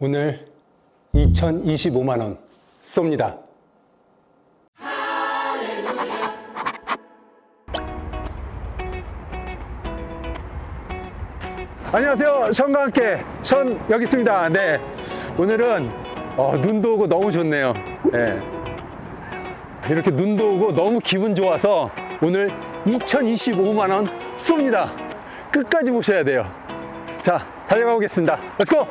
오늘 2025만 원 쏩니다. 안녕하세요. 션과 함께 션 여기 있습니다. 네. 오늘은 어, 눈도 오고 너무 좋네요. 네. 이렇게 눈도 오고 너무 기분 좋아서 오늘 2025만 원 쏩니다. 끝까지 보셔야 돼요. 자, 달려가 보겠습니다. 렛츠고!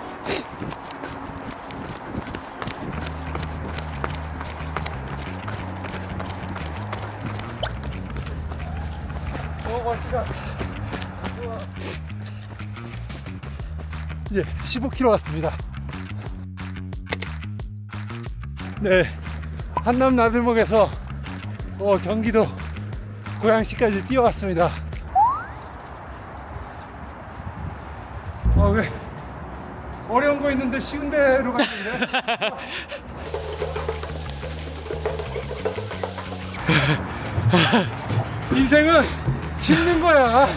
이제 15km 왔습니다. 네, 한남 나들목에서 어, 경기도 고양시까지 뛰어왔습니다. 아, 왜 어려운 거 있는데 쉬운 데로 갔는데? 인생은 힘든 거야.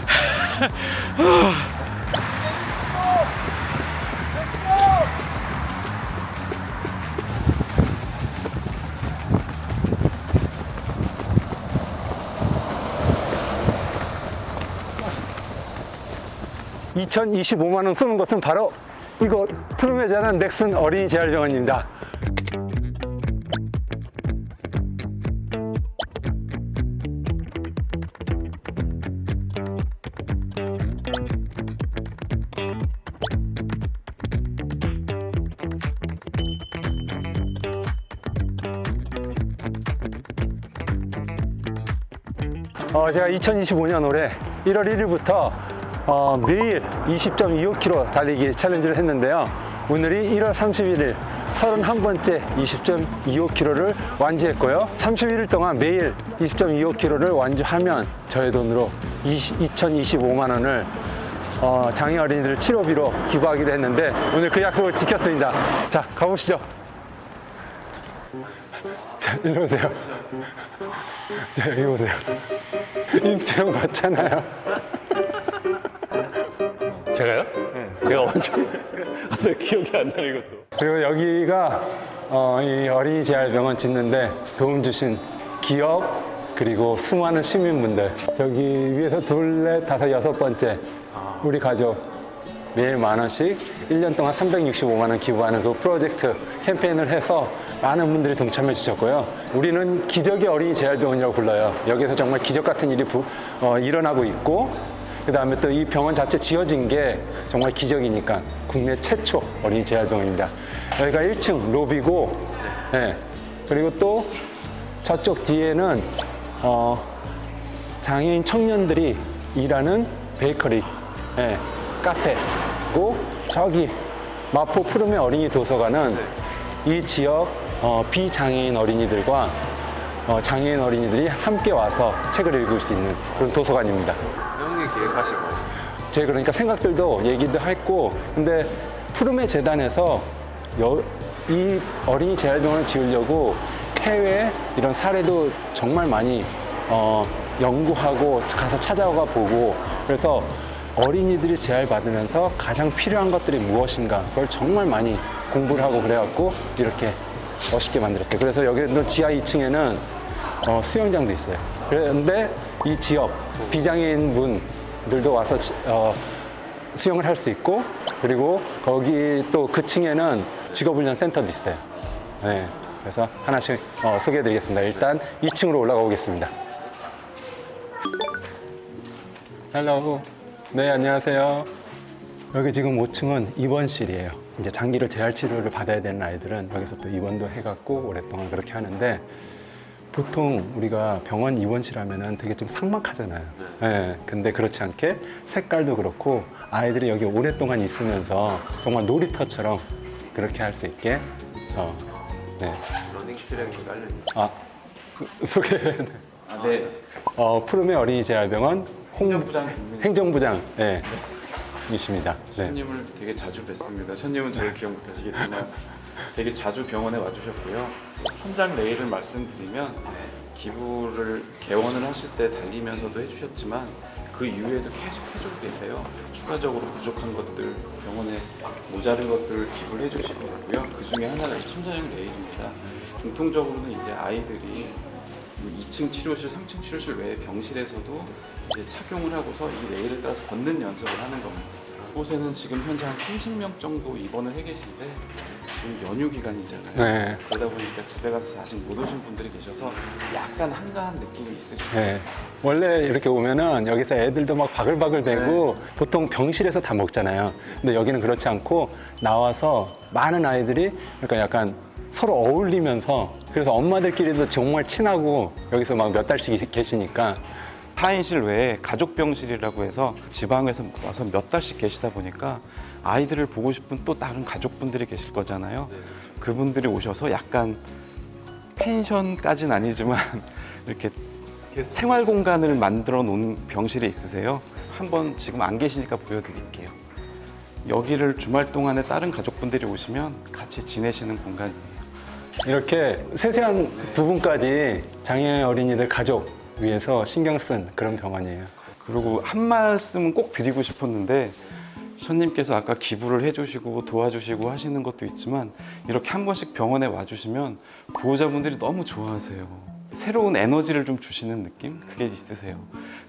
2025만 원 쏘는 것은 바로 이거 푸르메자는 넥슨 어린이 재활병원입니다. 어, 제가 2025년 올해 1월 1일부터 어, 매일 20.25km 달리기 챌린지를 했는데요. 오늘이 1월 31일 31번째 20.25km를 완주했고요. 31일 동안 매일 20.25km를 완주하면 저의 돈으로 2025만 원을 어, 장애 어린이들 치료비로 기부하기로 했는데 오늘 그 약속을 지켰습니다. 자, 가보시죠. 자, 일로 오세요. 자, 여기 보세요. 인스타용 맞잖아요. 제가요? 제가 언제 아, 기억이 안 나요 이것도. 그리고 여기가 어, 이 어린이 재활병원 짓는데 도움 주신 기업 그리고 수많은 시민분들 저기 위에서 둘, 넷, 다섯, 여섯 번째 우리 가족 매일 만 원씩 1년 동안 365만 원 기부하는 그 프로젝트 캠페인을 해서 많은 분들이 동참해 주셨고요. 우리는 기적의 어린이 재활병원이라고 불러요. 여기서 정말 기적 같은 일이 부- 어, 일어나고 있고 그 다음에 또 이 병원 자체 지어진 게 정말 기적이니까 국내 최초 어린이 재활병원입니다. 여기가 1층 로비고, 네. 그리고 또 저쪽 뒤에는 어, 장애인 청년들이 일하는 베이커리, 예, 카페고 저기 마포 푸르메 어린이 도서관은 이 지역 어, 비장애인 어린이들과 어, 장애인 어린이들이 함께 와서 책을 읽을 수 있는 그런 도서관입니다. 형이 기획하시고 저희 그러니까 생각들도 얘기도 했고 근데 푸르메 재단에서 여- 이 어린이 재활병원을 지으려고 해외 이런 사례도 정말 많이 어, 연구하고 가서 찾아가 보고 그래서 어린이들이 재활받으면서 가장 필요한 것들이 무엇인가 그걸 정말 많이 공부를 하고 그래갖고 이렇게 멋있게 만들었어요. 그래서 여기는 지하 2층에는 어, 수영장도 있어요. 그런데 이 지역 비장애인 분들도 와서 지- 어, 수영을 할 수 있고 그리고 거기 또 그 층에는 직업훈련 센터도 있어요. 네, 그래서 하나씩 어, 소개해드리겠습니다. 일단 2층으로 올라가 보겠습니다. 헬로. 네, 안녕하세요. 여기 지금 5층은 입원실이에요. 이제 장기를 재활 치료를 받아야 되는 아이들은 여기서 또 입원도 해갖고 오랫동안 그렇게 하는데 보통 우리가 병원 입원실 하면은 되게 좀 삭막하잖아요. 예, 근데 그렇지 않게 색깔도 그렇고 아이들이 여기 오랫동안 있으면서 정말 놀이터처럼 그렇게 할 수 있게 어, 네. 러닝 트랙이 깔려 있는. 아, 소개. 아 네. 어, 푸르메 어린이 재활병원 홍, 행정부장. 행정부장, 예, 이십니다. 네. 천님을 되게 자주 뵀습니다. 천님은 저를 기억 못하시겠지만 되게 자주 병원에 와주셨고요. 천장 레일을 말씀드리면 기부를 개원을 하실 때 달리면서도 해주셨지만 그 이후에도 계속 해주고 계세요. 추가적으로 부족한 것들, 병원에 모자른 것들을 기부를 해주시고 있고요. 그 중에 하나가 이 천자형 레일입니다. 공통적으로는 이제 아이들이 2층 치료실, 3층 치료실 외에 병실에서도 이제 착용을 하고서 이 레일을 따라서 걷는 연습을 하는 겁니다. 곳에는 지금 현재 한 30명 정도 입원을 해 계신데 지금 연휴 기간이잖아요. 네. 그러다 보니까 집에 가서 아직 못 오신 분들이 계셔서 약간 한가한 느낌이 있으시죠. 네. 원래 이렇게 오면은 여기서 애들도 막 바글바글 대고 보통 병실에서 다 먹잖아요. 근데 여기는 그렇지 않고 나와서 많은 아이들이 그러니까 약간 서로 어울리면서 그래서 엄마들끼리도 정말 친하고 여기서 막 몇 달씩 계시니까 4인실 외에 가족병실이라고 해서 지방에서 와서 몇 달씩 계시다 보니까 아이들을 보고 싶은 또 다른 가족분들이 계실 거잖아요. 그분들이 오셔서 약간 펜션까지는 아니지만 이렇게 생활 공간을 만들어 놓은 병실에 있으세요. 한번 지금 안 계시니까 보여드릴게요. 여기를 주말 동안에 다른 가족분들이 오시면 같이 지내시는 공간이에요. 이렇게 세세한 부분까지 장애 어린이들 가족 위해서 신경 쓴 그런 병원이에요. 그리고 한 말씀은 꼭 드리고 싶었는데 션님께서 아까 기부를 해주시고 도와주시고 하시는 것도 있지만 이렇게 한 번씩 병원에 와주시면 보호자분들이 너무 좋아하세요. 새로운 에너지를 좀 주시는 느낌? 그게 있으세요.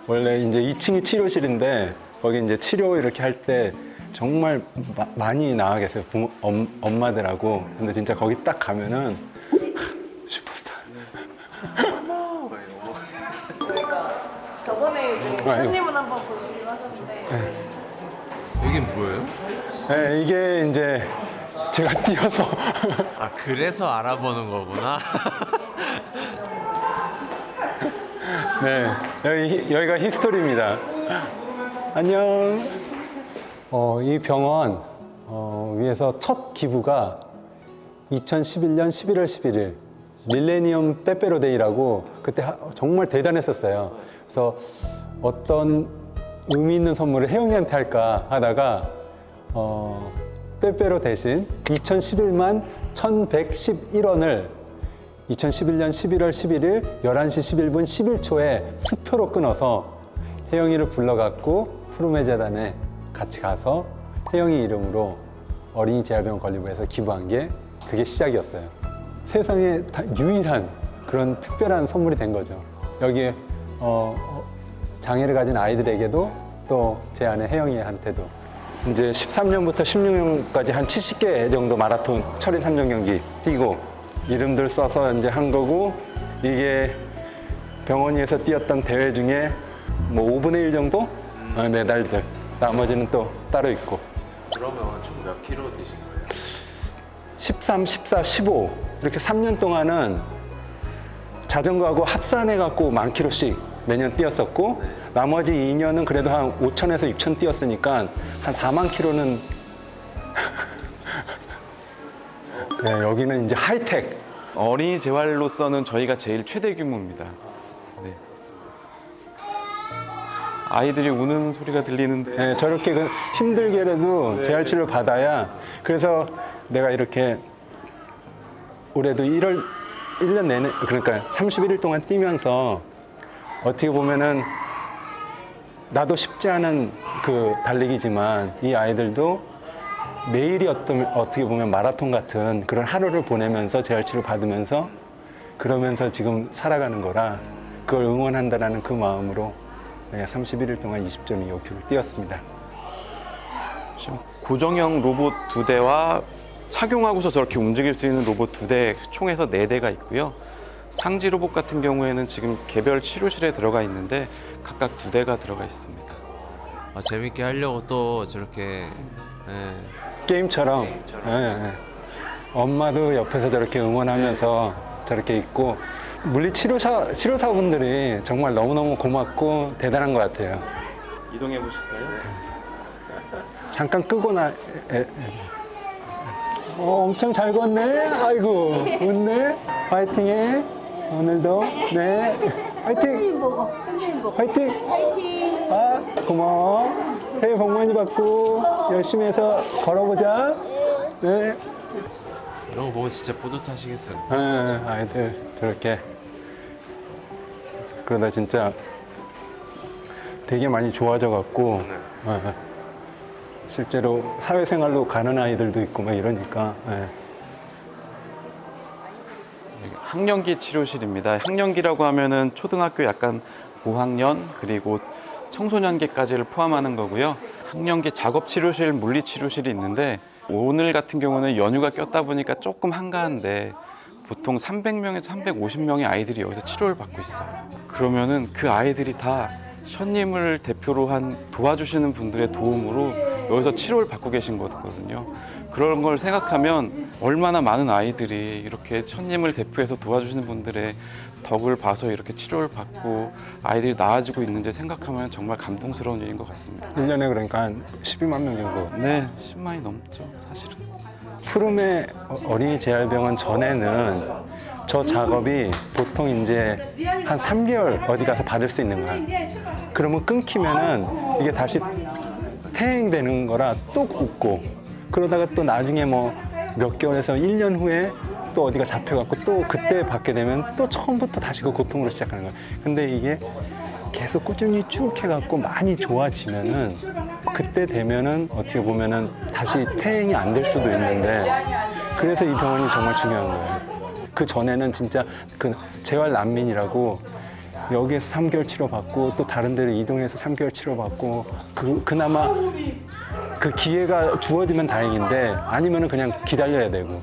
원래 이제 2층이 치료실인데 거기 이제 치료 이렇게 할때 정말 마- 많이 나와 계세요. 부모, 엄, 엄마들하고. 근데 진짜 거기 딱 가면은 하, 슈퍼스타. 저번에 이제 아, 손님을 한번 보시기로 하셨는데 여긴 뭐예요? 네, 이게 이제 제가 뛰어서 아 그래서 알아보는 거구나. 네 여기 여기가 히스토리입니다. 안녕. 어, 이 병원 어, 위에서 첫 기부가 2011년 11월 11일 밀레니엄 빼빼로데이라고 그때 하- 정말 대단했었어요. 그래서 어떤 의미 있는 선물을 혜영이한테 할까 하다가 어, 빼빼로 대신 2011만 1111원을 2011년 11월 11일 11시 11분 11초에 수표로 끊어서 혜영이를 불러갖고 푸르메 재단에 같이 가서 혜영이 이름으로 어린이 재활병원 건립부에서 기부한 게 그게 시작이었어요. 세상에 다 유일한 그런 특별한 선물이 된 거죠. 여기에 어, 어, 장애를 가진 아이들에게도 또 제 아내 혜영이한테도 이제 13년부터 16년까지 한 70개 정도 마라톤 철인 3종 경기 뛰고 이름들 써서 이제 한 거고 이게 병원에서 뛰었던 대회 중에 뭐 5분의 1 정도 어, 메달들 나머지는 또 따로 있고 그러면 총 몇 킬로 드신 거예요? 13, 14, 15 이렇게 3년 동안은 자전거하고 합산해 갖고 만 킬로씩 매년 뛰었었고 나머지 2년은 그래도 한 5천에서 6천 뛰었으니까 한 4만 킬로는 네, 여기는 이제 하이텍 어린이 재활로서는 저희가 제일 최대 규모입니다. 아이들이 우는 소리가 들리는데. 네, 저렇게 그 힘들게라도 재활 치료 받아야 그래서 내가 이렇게 올해도 1월 1년 내내 그러니까 31일 동안 뛰면서 어떻게 보면은 나도 쉽지 않은 그 달리기지만 이 아이들도 매일이 어떤 어떻게 보면 마라톤 같은 그런 하루를 보내면서 재활 치료 받으면서 그러면서 지금 살아가는 거라 그걸 응원한다라는 그 마음으로 내가 31일 동안 20.25km 뛰었습니다. 지금 고정형 로봇 두 대와 착용하고서 저렇게 움직일 수 있는 로봇 두 대, 총에서 네 대가 있고요. 상지 로봇 같은 경우에는 지금 개별 치료실에 들어가 있는데 각각 두 대가 들어가 있습니다. 아 재밌게 하려고 또 저렇게. 예. 게임처럼, 예, 예. 엄마도 옆에서 저렇게 응원하면서 저렇게 있고 물리 치료사 치료사분들이 정말 너무너무 고맙고 대단한 것 같아요. 이동해 보실까요? 잠깐 끄고 나. 에, 에. 어, 엄청 잘 걷네. 아이고 웃네. 파이팅해. 오늘도 네. 파이팅. 선생님 보고 선생님 보고 파이팅. 파이팅 아 고마워. 새해 복 많이 받고 열심히 해서 걸어보자. 네. 이런 거 보고 진짜 뿌듯하시겠어요. 네, 아이들 저렇게 그러다 진짜 되게 많이 좋아져 갖고 예. 실제로 사회생활로 가는 아이들도 있고 막 이러니까 예. 학령기 치료실입니다. 학령기라고 하면은 초등학교 약간 고학년 그리고 청소년기까지를 포함하는 거고요. 학령기 작업 치료실, 물리 치료실이 있는데 오늘 같은 경우는 연휴가 꼈다 보니까 조금 한가한데 보통 300명에서 350명의 아이들이 여기서 치료를 받고 있어요. 그러면은 그 아이들이 다 션님을 대표로 한 도와주시는 분들의 도움으로 여기서 치료를 받고 계신 거거든요. 그런 걸 생각하면 얼마나 많은 아이들이 이렇게 션님을 대표해서 도와주시는 분들의 덕을 봐서 이렇게 치료를 받고 아이들이 나아지고 있는지 생각하면 정말 감동스러운 일인 것 같습니다. 1년에 그러니까 한 12만 명 정도. 네, 10만이 넘죠, 사실은. 푸름의 어린이 재활병원 전에는 저 작업이 보통 이제 한 3개월 어디 가서 받을 수 있는 거야. 그러면 끊기면은 이게 다시 퇴행되는 거라 또 굽고 그러다가 또 나중에 뭐 몇 개월에서 1년 후에 또 어디가 잡혀갖고 또 그때 받게 되면 또 처음부터 다시 그 고통으로 시작하는 거야. 근데 이게 계속 꾸준히 쭉 해갖고 많이 좋아지면은 그때 되면은 어떻게 보면은 다시 퇴행이 안 될 수도 있는데 그래서 이 병원이 정말 중요한 거예요. 그 전에는 진짜 그 재활 난민이라고 여기에서 3개월 치료받고 또 다른 데로 이동해서 3개월 치료받고 그 그나마 그 기회가 주어지면 다행인데 아니면은 그냥 기다려야 되고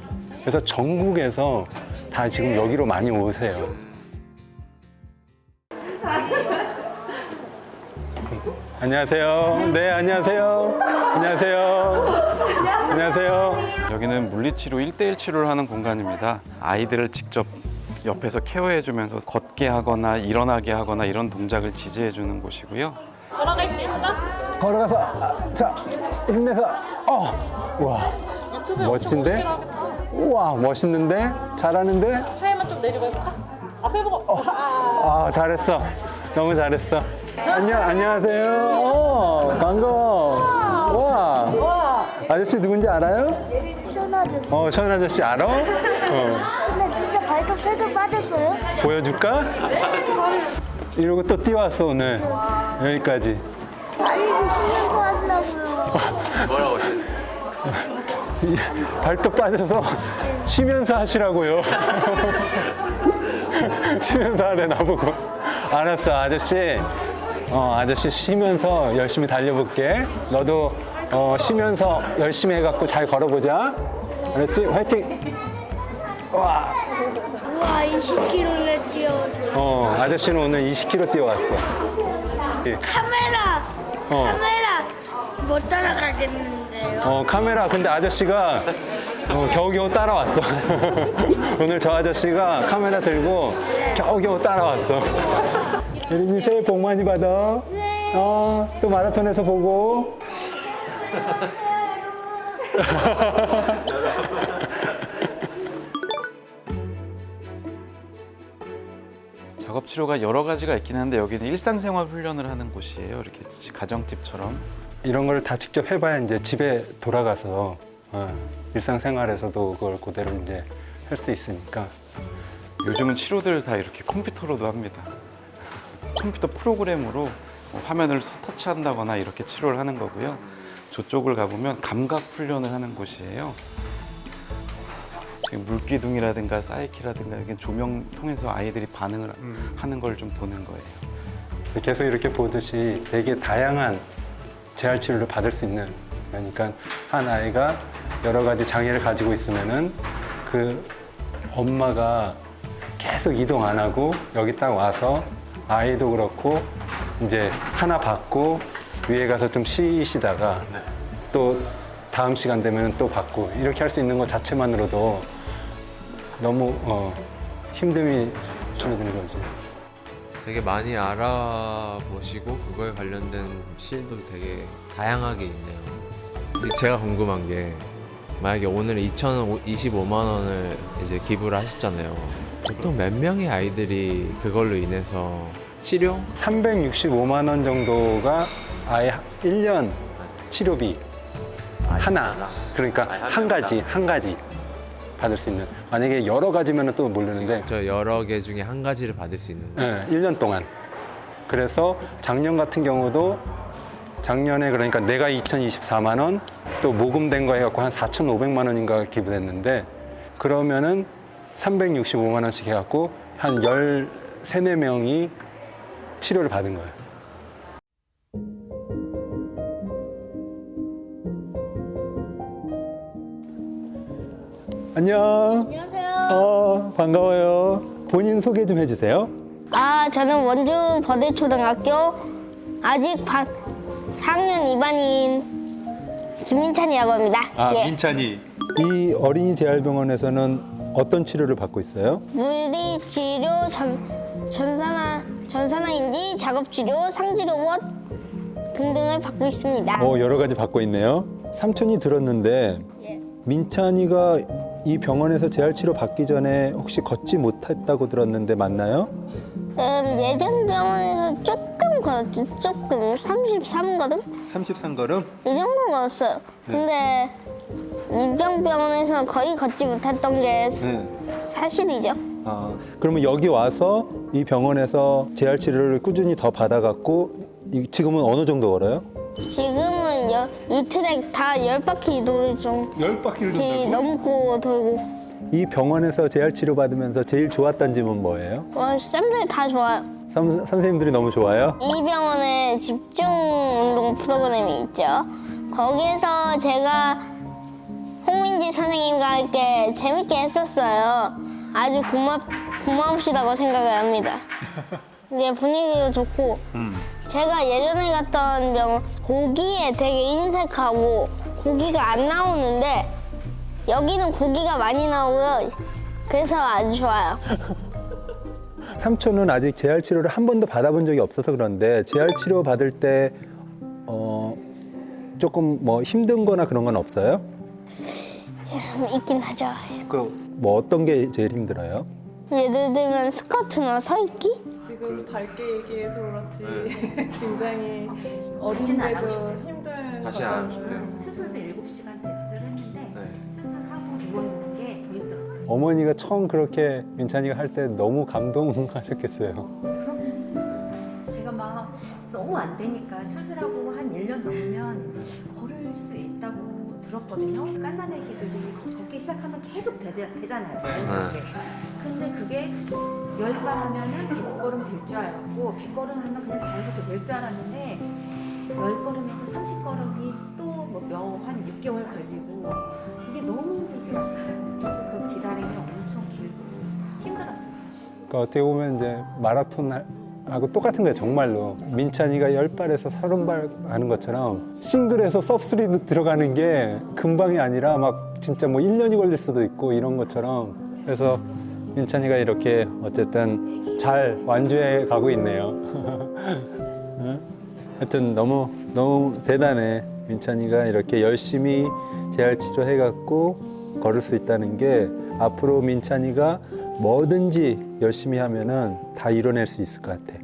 그래서 전국에서 다 지금 여기로 많이 오세요. 안녕하세요. 네, 안녕하세요. 안녕하세요. 안녕하세요. 여기는 물리치료 1대1 치료를 하는 공간입니다. 아이들을 직접 옆에서 케어해주면서 걷게 하거나 일어나게 하거나 이런 동작을 지지해주는 곳이고요. 걸어갈 수 있어? 걸어가서 아, 자 힘내서 어 와 멋진데 우와 멋있는데? 잘하는데? 팔만 좀 내리고 해볼까? 앞에 보고. 아 잘했어. 너무 잘했어. 안녕 안녕하세요. 어 반가워. 와. 아저씨 누군지 알아요? 시원 아저씨. 어션 아저씨 알아? 어. 근데 진짜 발톱 쇠도 빠졌어요? 보여줄까? 이러고 또 뛰어왔어 오늘. 여기까지. 아니, 쉬면서 하시라고요. 이 발톱 빠져서 쉬면서 하시라고요. 쉬면서 하래 나보고. 알았어 아저씨. 어 아저씨 쉬면서 열심히 달려볼게. 너도 어, 쉬면서 열심히 해갖고 잘 걸어보자. 알았지? 화이팅. 와. 우와, 20km를 뛰어줘. 어 아저씨는 오늘 20km 뛰어왔어. 예. 카메라! 어. 카메라! 못 따라가겠는데요? 어 카메라 근데 아저씨가 어, 겨우겨우 따라왔어 오늘 저 아저씨가 카메라 들고 겨우겨우 따라왔어 예린이 새해 복 많이 받아 네. 어 또 마라톤에서 보고 작업 치료가 여러 가지가 있긴 한데 여기는 일상생활 훈련을 하는 곳이에요. 이렇게 가정집처럼. 이런 걸 다 직접 해봐야 이제 집에 돌아가서 어, 일상생활에서도 그걸 그대로 이제 할 수 있으니까 요즘은 치료들 다 이렇게 컴퓨터로도 합니다. 컴퓨터 프로그램으로 뭐 화면을 터치한다거나 이렇게 치료를 하는 거고요. 저쪽을 가보면 감각 훈련을 하는 곳이에요. 물기둥이라든가 사이키라든가 이렇게 조명 통해서 아이들이 반응을 하는 걸 좀 보는 거예요. 그래서 계속 이렇게 보듯이 되게 다양한 재활 치료를 받을 수 있는 그러니까 한 아이가 여러 가지 장애를 가지고 있으면은 그 엄마가 계속 이동 안 하고 여기 딱 와서 아이도 그렇고 이제 하나 받고 위에 가서 좀 쉬시다가 또 다음 시간 되면 또 받고 이렇게 할 수 있는 것 자체만으로도 너무 어, 힘듦이 줄어드는 거지. 되게 많이 알아보시고 그거에 관련된 실도 되게 다양하게 있네요. 제가 궁금한 게 만약에 오늘 2,025만 원을 이제 기부를 하셨잖아요. 보통 몇 명의 아이들이 그걸로 인해서 치료? 365만 원 정도가 아예 1년 치료비 하나 그러니까 한 가지 한 가지 받을 수 있는 만약에 여러 가지면 또 모르는데 저 여러 개 중에 한 가지를 받을 수 있는 거예요. 예, 1년 동안 그래서 작년 같은 경우도 작년에 그러니까 내가 2,024만 원, 또 모금된 거 해갖고 한 4,500만 원인가 기부됐는데 그러면은 365만 원씩 해갖고 한 13, 4명이 치료를 받은 거예요. 안녕. 안녕하세요. 어, 반가워요. 본인 소개 좀 해주세요. 아, 저는 원주 버들 초등학교 아직 반 4학년 2반인 김민찬이라고 합니다. 아, 예. 민찬이. 이 어린이 재활병원에서는 어떤 치료를 받고 있어요? 물리 치료, 전, 전산화, 전산화인지 작업 치료, 상지 로봇 등등을 받고 있습니다. 어, 여러 가지 받고 있네요. 삼촌이 들었는데 예. 민찬이가 이 병원에서 재활치료 받기 전에 혹시 걷지 못했다고 들었는데 맞나요? 음, 예전 병원에서 조금 걸었죠. 조금. 33걸음? 33걸음? 이 정도 걸었어요. 근데 이병병원에서 거의 걷지 못했던 게 사- 사실이죠. 아, 그러면 여기 와서 이 병원에서 재활치료를 꾸준히 더 받아갖고 이- 지금은 어느 정도 걸어요? 지금은 여, 이 트랙 다 열 바퀴 돌 정도 열 바퀴를 넘고 돌고 이 병원에서 재활 치료 받으면서 제일 좋았던 점은 뭐예요? 어, 쌤들 다 좋아요. 선, 선생님들이 너무 좋아요? 이 병원에 집중 운동 프로그램이 있죠. 거기에서 제가 홍민지 선생님과 함께 재밌게 했었어요. 아주 고맙 고마우시다고 생각을 합니다. 이제 분위기도 좋고 제가 예전에 갔던 병원 고기에 되게 인색하고 고기가 안 나오는데 여기는 고기가 많이 나오고요. 그래서 아주 좋아요. 삼촌은 아직 재활 치료를 한 번도 받아본 적이 없어서 그런데 재활 치료 받을 때 어, 조금 뭐 힘든 거나 그런 건 없어요? 있긴 하죠. 뭐 어떤 게 제일 힘들어요? 예를 들면 스쿼트나 서 있기? 지금 밝게 얘기해서 그렇지 굉장히 다시는 안 하고 어린데도 싶어요. 힘든 다시 안 하고. 싶대요. 수술도 7시간 대수술을 했는데 네. 수술하고 누워있는 게 더 힘들었어요. 어머니가 처음 그렇게 민찬이가 할 때 너무 감동하셨겠어요. 그럼 제가 막 너무 안 되니까 수술하고 한 1년 넘으면 걸을 수 있다고 들었거든요. 깐난 애기들이 걷기 시작하면 계속 되, 되잖아요. 자연스럽게. 근데 그게 열 발 하면은 100걸음 될 줄 알았고 100걸음 하면 그냥 자연스럽게 될 줄 알았는데 10걸음에서 30걸음이 또뭐한 6개월 걸리고 이게 너무 힘들더라고요. 그래서 그 기다림이 엄청 길고 힘들었어요. 그러니까 어떻게 보면 이제 마라톤 할- 하고 똑같은 거예요 정말로. 민찬이가 열발에서 서른 발 하는 것처럼 싱글에서 섭스리 들어가는 게 금방이 아니라 막 진짜 뭐 1년이 걸릴 수도 있고 이런 것처럼. 그래서 민찬이가 이렇게 어쨌든 잘 완주해 가고 있네요. 응? 하여튼 너무 너무 대단해. 민찬이가 이렇게 열심히 재활 치료 해 갖고 걸을 수 있다는 게 앞으로 민찬이가 뭐든지 열심히 하면은 다 이뤄낼 수 있을 것 같아.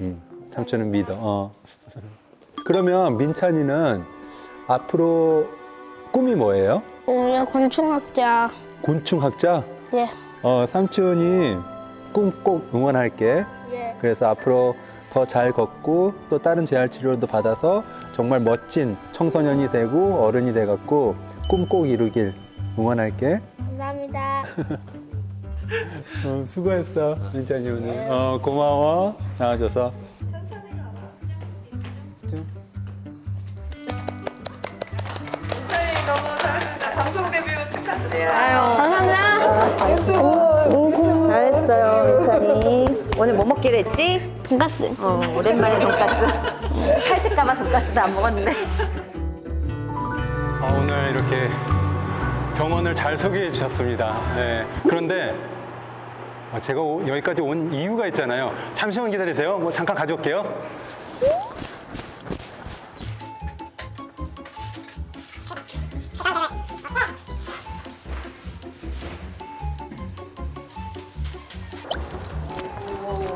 음, 삼촌은 믿어. 어. 그러면 민찬이는 앞으로 꿈이 뭐예요? 우리 곤충학자. 곤충학자? 예. 어, 삼촌이 꿈 꼭 응원할게. 예. 그래서 앞으로 더 잘 걷고 또 다른 재활 치료도 받아서 정말 멋진 청소년이 되고 어른이 돼갖고 꿈 꼭 이루길 응원할게. 감사합니다. 어, 수고했어, 민찬이 오늘. 어, 고마워. 나와줘서. 저희 너무 잘했습니다. 방송 데뷔 축하드려요. 감사합니다. 잘했어요, 민찬이. 오늘 뭐 먹기로 했지? 돈가스. 어, 오랜만에 돈가스. 살찔까봐 돈가스도 안 먹었는데. 아, 오늘 이렇게 병원을 잘 소개해 주셨습니다. 네. 그런데 아, 제가 오- 여기까지 온 이유가 있잖아요. 잠시만 기다리세요. 뭐 잠깐 가져올게요.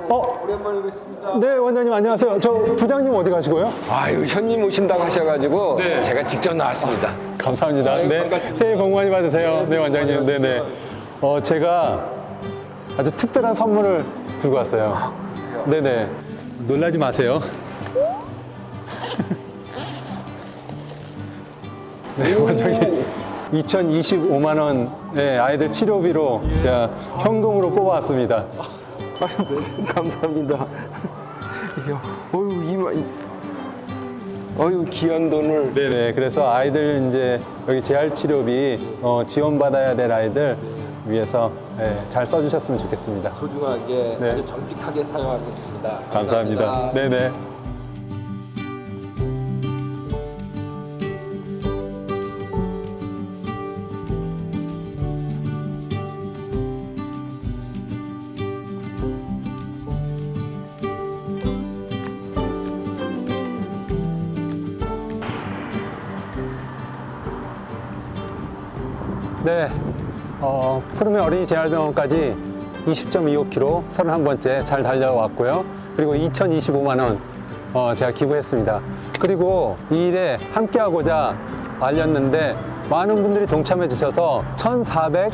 어, 오랜만에 뵙습니다. 네, 원장님 안녕하세요. 저 부장님 어디 가시고요? 아유 현님 오신다고 하셔가지고 제가 직접 나왔습니다. 감사합니다. 아유, 네, 반갑습니다. 새해 복 많이 받으세요. 네, 원장님. 네, 네. 어, 제가 아주 특별한 선물을 들고 왔어요. 네, 네. 놀라지 마세요. 네, 뭐 저기 2025만 원의 아이들 치료비로 제가 현금으로 뽑아왔습니다. 감사합니다. 이게 어유 이마 어유 귀한 돈을 네네. 그래서 아이들 이제 여기 재활 치료비 어, 지원받아야 될 아이들 위해서 네, 잘 써주셨으면 좋겠습니다. 소중하게 네. 아주 정직하게 사용하겠습니다. 감사합니다. 네네. 네, 어, 푸르메 어린이 재활병원까지 20.25km 31번째 잘 달려왔고요. 그리고 2,025만 원 어, 제가 기부했습니다. 그리고 이 일에 함께하고자 알렸는데 많은 분들이 동참해 주셔서 1,414만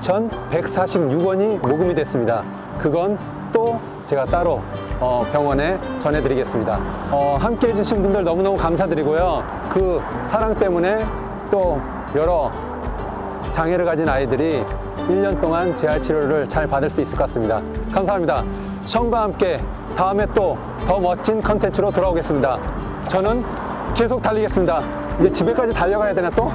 2,146원이 모금이 됐습니다. 그건 또 제가 따로 어, 병원에 전해드리겠습니다. 어, 함께 해주신 분들 너무너무 감사드리고요. 그 사랑 때문에 또 여러 장애를 가진 아이들이 1년 동안 재활 치료를 잘 받을 수 있을 것 같습니다. 감사합니다. 션과 함께 다음에 또 더 멋진 컨텐츠로 돌아오겠습니다. 저는 계속 달리겠습니다. 이제 집에까지 달려가야 되나 또?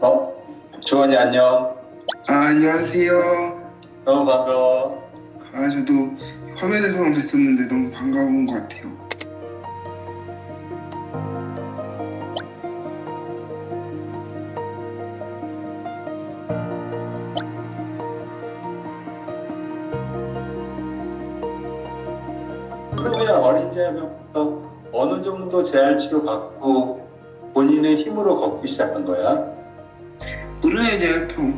어? 주원이 안녕. 아, 안녕하세요. 너무 반가워. 아, 저도 화면에서만 뵀었는데 너무 반가운 것 같아요. 그러면 어린이집부터 어느 정도 재활 치료 받고 본인의 힘으로 걷기 시작한 거야?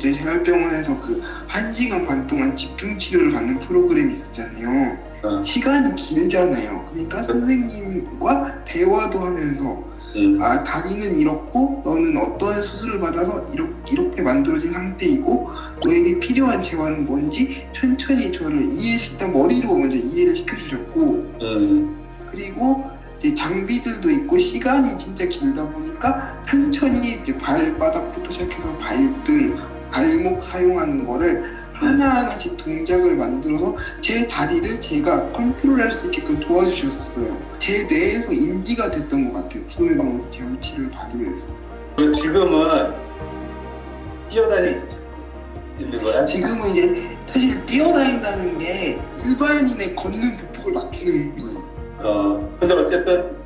제 재활병원에서 그 1시간 반 동안 집중 치료를 받는 프로그램이 있었잖아요. 어. 시간이 길잖아요. 그러니까 선생님과 대화도 하면서 음. 아, 다리는 이렇고 너는 어떤 수술을 받아서 이렇게, 이렇게 만들어진 상태이고 너에게 필요한 재활은 뭔지 천천히 저를 이해시켜 머리로 먼저 이해를 시켜주셨고 음. 그리고 이제 장비들도 있고 시간이 진짜 길다 보니까 천천히 이제 발바닥부터 시작해서 발등, 발목 사용하는 거를 하나하나씩 동작을 만들어서 제 다리를 제가 컨트롤할 수 있게끔 도와주셨어요. 제 뇌에서 인지가 됐던 것 같아요. 프로에방에서 재활 치료를 받으면서. 그럼 지금은 수 있는 거야? 지금은 이제 사실 뛰어다닌다는 게 일반인의 걷는 보폭을 맞추는 거예요. 어. 근데 어쨌든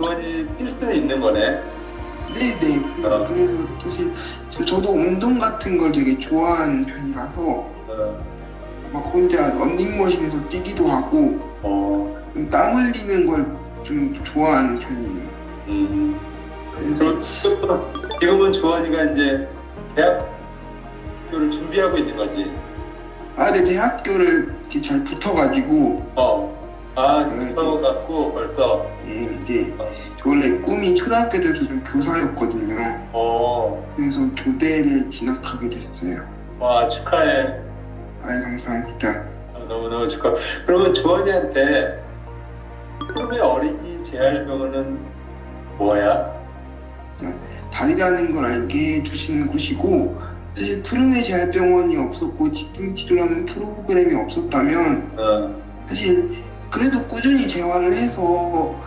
주원이 뛸 수는 있는 거네. 네네. 그, 어. 그래서 사실 저- 저도 운동 같은 걸 되게 좋아하는 편이라서 어. 막 혼자 런닝머신에서 뛰기도 하고 어. 좀땀 흘리는 걸 좀 좋아하는 편이에요. 음. 그래서 지금은 주원이가 이제 대학교를 준비하고 있는 거지. 아, 네 대학교를 이렇게 잘 붙어가지고 어. 아, 네, 그거 갖고 벌써. 예, 이제 저 원래 꿈이 초등학교 때부터 좀 교사였거든요. 어. 그래서 교대를 진학하게 됐어요. 와, 축하해. 아, 감사합니다. 아, 너무너무 축하. 그러면 주원이한테 푸르메 어린이 재활병원은 뭐야? 다리라는 걸 알게 해주신 곳이고 사실 푸르메 재활병원이 없었고 집중치료라는 프로그램이 없었다면 어. 사실 그래도 꾸준히 재활을 해서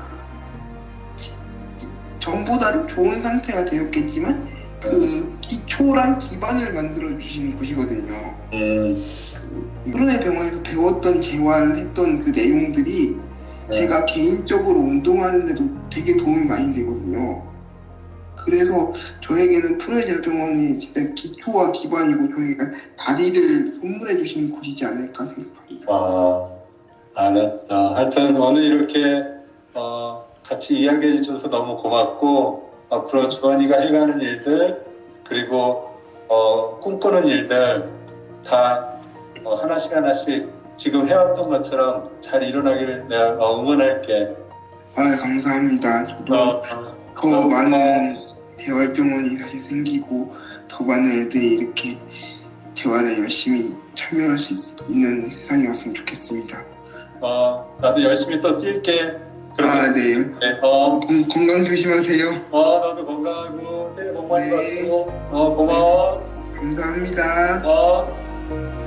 전보다는 좋은 상태가 되었겠지만 그 기초랑 기반을 만들어 주신 곳이거든요. 음. 푸르메 병원에서 배웠던 재활을 했던 그 내용들이 네. 제가 개인적으로 운동하는데도 되게 도움이 많이 되거든요. 그래서 저에게는 푸르메 재활병원이 진짜 기초와 기반이고 저희가 다리를 선물해 주신 곳이지 않을까 생각합니다. 와, 알았어. 하여튼 오늘 이렇게 어, 같이 이야기해 주셔서 너무 고맙고 앞으로 주원이가 해가는 일들 그리고 어, 꿈꾸는 일들 다 어, 하나씩 하나씩 지금 해왔던 것처럼 잘 일어나기를 내가 어, 응원할게. 아 감사합니다. 저도 어, 더 많은 재활병원이 사실 생기고 더 많은 애들이 이렇게 재활에 열심히 참여할 수 있- 있는 세상이 왔으면 좋겠습니다. 어, 나도 열심히 또 뛸게. 아 네. 네, 어, 건, 건강 조심하세요. 어, 나도 건강하고 새해 복 많이 네. 받고, 어, 고마워. 감사합니다. 어.